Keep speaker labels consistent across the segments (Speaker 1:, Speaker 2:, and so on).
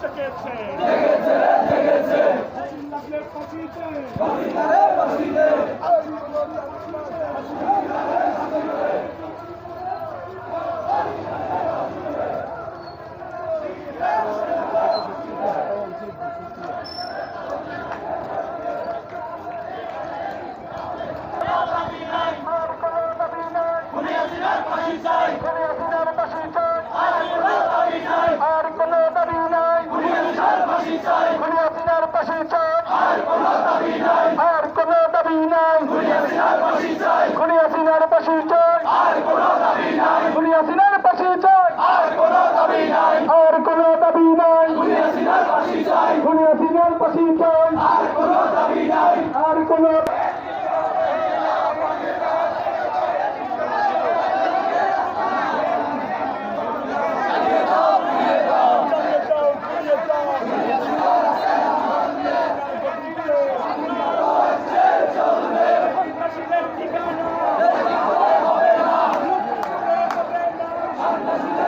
Speaker 1: জেগেছে। জেগেছে জেগেছে। Thank you.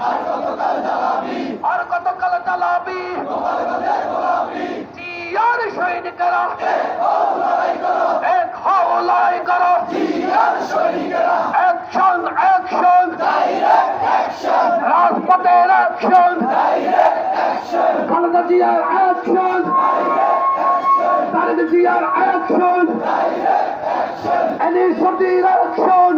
Speaker 1: গোলাপি আর কতকাল জ্বালাবি জিয়ার সৈনিকেরা। এক হাওলাই করো। অ্যাকশন অ্যাকশন রাজপথের অ্যাকশন খালেদা জিয়ার অ্যাকশন খালেদা জিয়ার অ্যাকশন অ্যাকশন